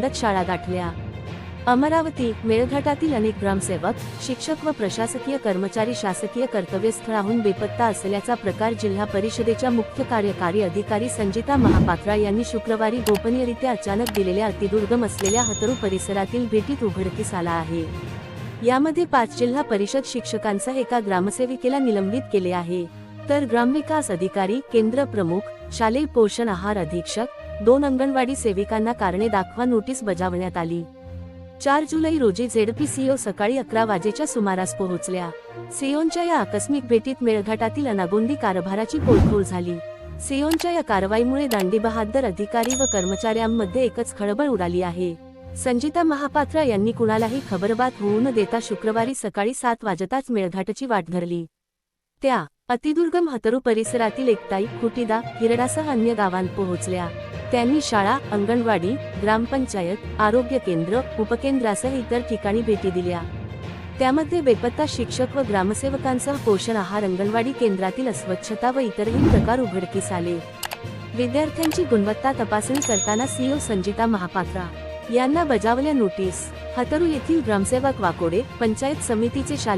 शाळा गाठल्या. अमरावती मेळघाटातील अनेक ग्रामसेवक शिक्षक व प्रशासकीय कर्मचारी शासकीय कर्तव्यस्थळाहून बेपत्ता असल्याचा प्रकार जिल्हा परिषदेच्या मुख्य कार्यकारी अधिकारी संजिता महापात्रा यांनी शुक्रवारी गोपनीयरित्या अचानक दिलेल्या अतिदुर्गम असलेल्या हतरू परिसरातील भेटीत उघडकीस आला आहे. यामध्ये पाच जिल्हा परिषद शिक्षकांसह एका ग्रामसेविकेला निलंबित केले आहे. तर ग्रामविकास अधिकारी केंद्र प्रमुख शालेय पोषण आहार अधीक्षक दोन अंगणवाडी सेविकांना कारणे दाखवा नोटीस बजावण्यात आली. चार जुलै रोजी झेडपी सीओ सकाळी अकरा वाजेच्या सुमारास पोहोचल्या. सिओनच्या या आकस्मिक भेटीत मेळघाटातील अनागोंदी कारभाराची पोलखोल झाली. सिओनच्या या कारवाईमुळे दांडी बहादर अधिकारी व कर्मचाऱ्यांमध्ये एकच खळबळ उडाली आहे. संजिता महापात्रा यांनी कुणालाही खबरबात होऊ न देता शुक्रवारी सकाळी सात वाजताच मेळघाटची वाट धरली. त्या अतिदुर्गम हतरू परिसरातील एकताई खुटीदा हिरडासह अन्य गावांत पोहोचल्या. त्यांनी शाळा अंगणवाडी ग्रामपंचायत आरोग्य केंद्र उपकेंद्रासह इतर ठिकाणी भेटी दिल्या. त्यामध्ये बेपत्ता शिक्षक व ग्रामसेवकांसह पोषण आहार अंगणवाडी केंद्रातील अस्वच्छता व इतरही प्रकार उघडकीस आले. विद्यार्थ्यांची गुणवत्ता तपासणी करताना सीओ संजिता महापात्रा यांना बजावल्या नोटीस. हतरू येथील ग्रामसेवक वाकोडे पंचायत समितीचे शालेय